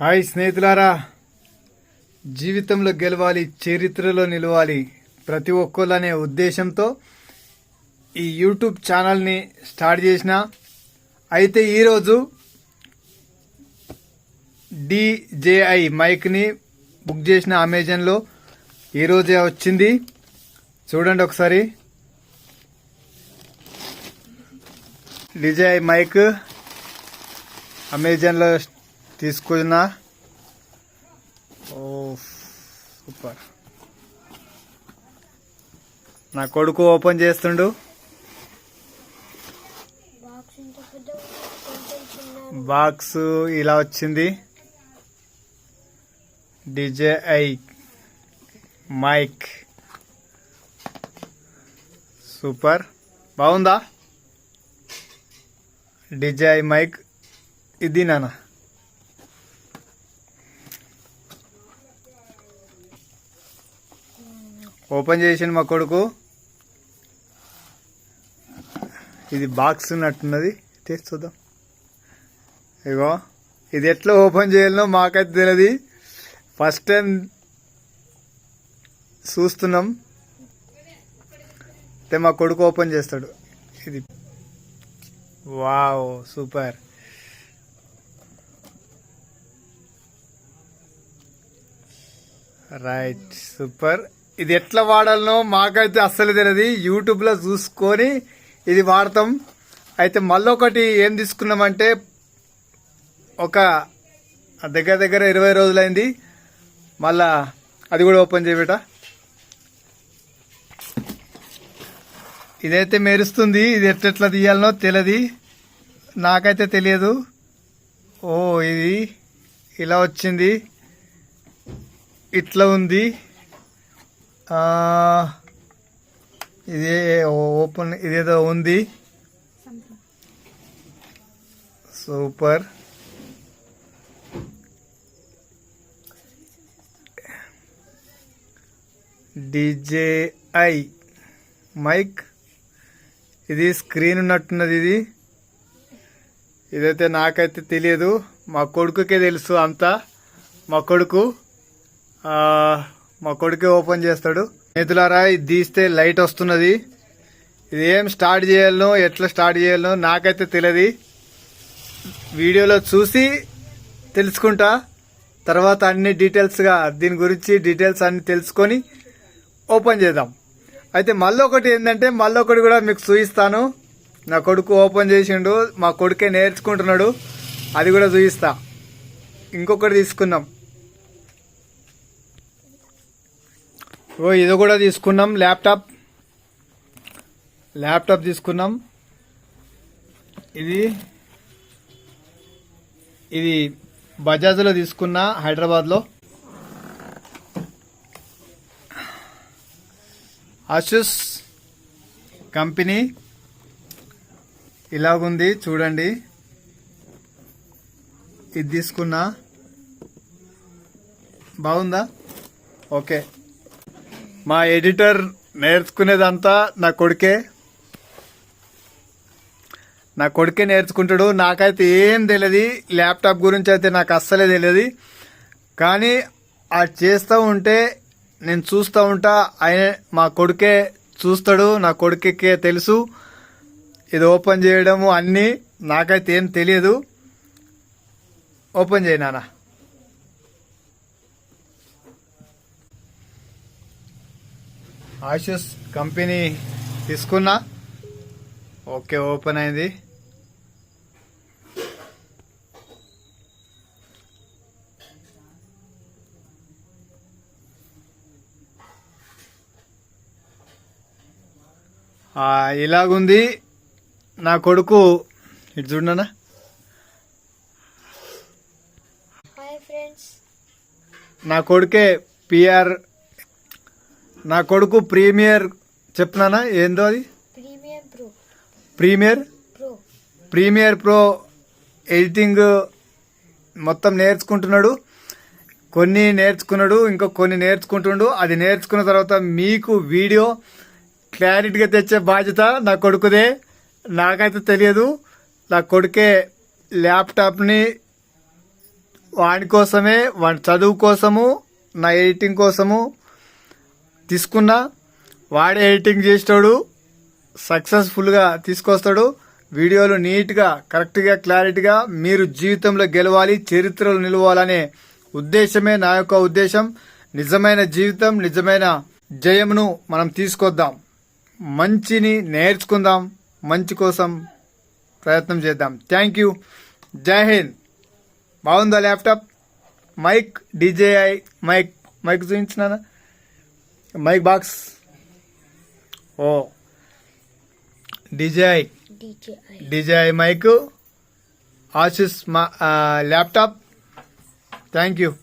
Hi స్నేహితులారా. జీవితంలో గెలవాలి చరిత్రలో నిలవాలి ప్రతి ఒక్కళ్ళనే ఉద్దేశంతో ఈ యూట్యూబ్ ఛానల్ని స్టార్ట్ చేసిన. అయితే ఈరోజు డిజేఐ మైక్ని బుక్ చేసిన అమెజాన్లో ఈరోజే వచ్చింది. చూడండి ఒకసారి. డిజేఐ మైక్ అమెజాన్లో తీసుకున్నా. ఓ సూపర్. నా కొడుకు ఓపెన్ చేస్తుండు. బాక్స్ ఇలా వచ్చింది. DJI mic. సూపర్. బాగుందా? DJI mic. ఇది నాన్న. ఓపెన్ చేసిండు మా కొడుకు. ఇది బాక్స్ ఉన్నట్టున్నది. టేస్ట్ చూద్దాం. ఇగో ఇది ఎట్లా ఓపెన్ చేయాలనో మాకైతే తెలియదు ఫస్ట్ టైం చూస్తున్నాం. అంటే మా కొడుకు ఓపెన్ చేస్తాడు. ఇది. వావ్ సూపర్ రైట్ సూపర్ ఇది ఎట్లా వాడాలనో మాకైతే అస్సలు తెలియదు. యూట్యూబ్లో చూసుకొని ఇది వాడతాం. అయితే మళ్ళీ ఒకటి ఏం తీసుకున్నామంటే ఒక దగ్గర దగ్గర ఇరవై రోజులైంది. మళ్ళా అది కూడా ఓపెన్ చేయబేట ఇదైతే మెరుస్తుంది. ఇది ఎట్లెట్లా తీయాలనో తెలియదు. నాకైతే తెలియదు. ఓ ఇది ఇలా వచ్చింది. ఇట్లా ఉంది. ఇది ఓపెన్ ఇదేదో ఉంది. సూపర్. DJI mic. ఇది స్క్రీన్ ఉన్నట్టున్నది ఇది. ఇదైతే నాకైతే తెలియదు. మా కొడుకుకే తెలుసు అంతా. మా కొడుకు మా కొడుకే ఓపెన్ చేస్తాడు. స్నేహితులారా ఇది తీస్తే లైట్ వస్తున్నది. ఇది ఏం స్టార్ట్ చేయాలనో ఎట్లా స్టార్ట్ చేయాలనో నాకైతే తెలియదు వీడియోలో చూసి తెలుసుకుంటా. తర్వాత అన్ని డీటెయిల్స్గా దీని గురించి డీటెయిల్స్ అన్ని తెలుసుకొని ఓపెన్ చేద్దాం. అయితే మళ్ళీ ఒకటి ఏంటంటే మళ్ళీ ఒకటి కూడా మీకు చూపిస్తాను. నా కొడుకు ఓపెన్ చేసిండు మా కొడుకే నేర్చుకుంటున్నాడు. అది కూడా చూపిస్తా. ఇంకొకటి తీసుకున్నాం ఓ ఇది కూడా తీసుకున్నాం. ల్యాప్టాప్. ల్యాప్టాప్ తీసుకున్నాం. ఇది ఇది బజాజ్లో తీసుకున్నా హైదరాబాద్లో. Asus company. ఇలాగుంది చూడండి. ఇది తీసుకున్నా. బాగుందా? ఓకే. మా ఎడిటర్ నేర్చుకునేదంతా నా కొడుకే. నా కొడుకే నేర్చుకుంటాడు. నాకైతే ఏం తెలియదు ల్యాప్టాప్ గురించి అయితే నాకు అస్సలే తెలియదు కానీ అది చేస్తూ ఉంటే నేను చూస్తూ ఉంటా. ఆయన మా కొడుకే చూస్తాడు. నా కొడుకే తెలుసు. ఇది ఓపెన్ చేయడము అన్నీ నాకైతే ఏం తెలియదు. ఓపెన్ చేయనా ఆషుస్ కంపెనీ తీసుకున్నా. ఓకే ఓపెన్ అయింది. ఇలాగుంది. నా కొడుకు ఇటు చూడనా? నా కొడుకే పిఆర్ నా కొడుకు ప్రీమియర్ చెప్తున్నానా? ఏందో అది? Premium pro. Premiere? Pro. Premiere pro editing మొత్తం నేర్చుకుంటున్నాడు. కొన్ని నేర్చుకున్నాడు ఇంకా కొన్ని నేర్చుకుంటుండు. అది నేర్చుకున్న తర్వాత మీకు వీడియో క్లారిటీగా తెచ్చే బాధ్యత నా కొడుకుదే. నాకైతే తెలియదు. నా కొడుకే ల్యాప్టాప్ని వాడి కోసమే వాడి చదువు కోసము నా ఎడిటింగ్ కోసము తీసుకున్నా వాడే ఎడిటింగ్ చేస్తాడు సక్సెస్ఫుల్గా తీసుకొస్తాడు. వీడియోలు నీట్గా కరెక్ట్గా క్లారిటీగా మీరు జీవితంలో గెలవాలి చరిత్రలు నిలవాలనే ఉద్దేశమే నా యొక్క ఉద్దేశం. నిజమైన జీవితం నిజమైన జయమును మనం తీసుకొద్దాం. మంచిని నేర్చుకుందాం. మంచి కోసం ప్రయత్నం చేద్దాం. Thank you. జై హింద్. బాగుందా laptop? Mic DJI mic. Mic చూపించినానా mic box. ఓ. DJI DJI. DJI mic. Ashis మా ల్యాప్టాప్. Thank you.